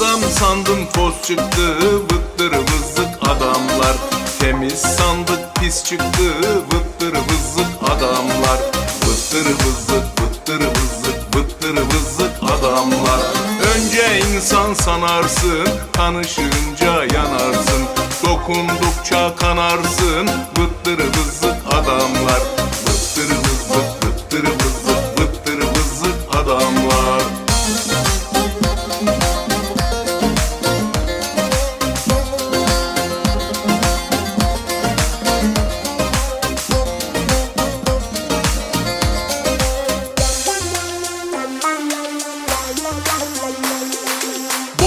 Adam sandım toz çıktı vıttır vızık adamlar. Temiz sandık pis çıktı vıttır vızık adamlar. Vıttır vızık adamlar. Önce insan sanarsın tanışınca yanarsın. Dokundukça kanarsın vıttır vızık adamlar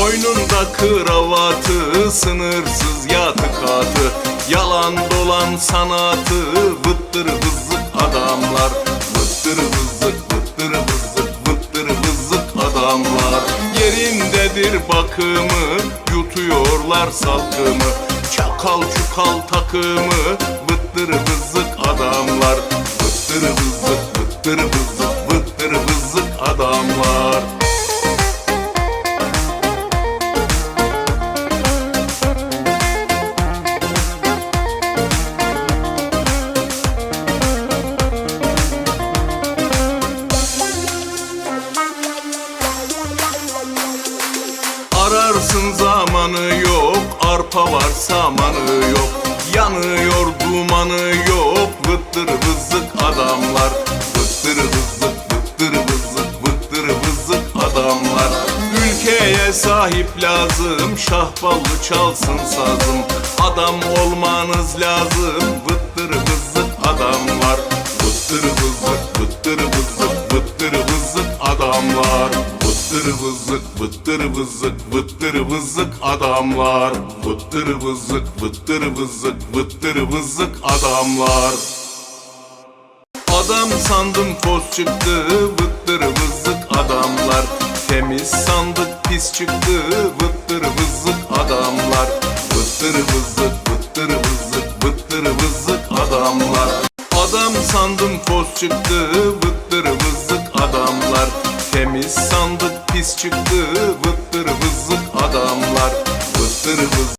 Boynunda kravatı, sınırsız yatıkatı. Yalan dolan sanatı, vıttır vızık adamlar. Vıttır vızık, vıttır vızık, vıttır vızık adamlar. Yerindedir bakımı, yutuyorlar salkımı. Çakal çukal takımı, vıttır vızık adamlar. Vıttır vızık, vıttır vızık, vıttır vızık adamlar Ararsın zamanı yok, arpa var samanı yok. Yanıyor dumanı yok, vıttır vızık adamlar. Vıttır vızık, vıttır vızık, vıttır vızık adamlar. Ülkeye sahip lazım, şahballı çalsın sazım. Adam olmanız lazım, vıttır vızık adamlar. Vıttır vızık, vıttır vızık, vıttır vızık adamlar Vıttır vızık, vıttır vızık, vıttır vızık adamlar. Vıttır vızık, vıttır vızık, vıttır vızık adamlar. Adam sandım toz çıktı vıttır vızık adamlar. Temiz sandık pis çıktı vıttır vızık adamlar. Vıttır vızık vıttır vızık vıttır vızık adamlar. Adam sandım toz çıktı vıttır vızık adamlar. Temiz sandık pis çıktı vıttır vızık adamlar. Vıttır vızık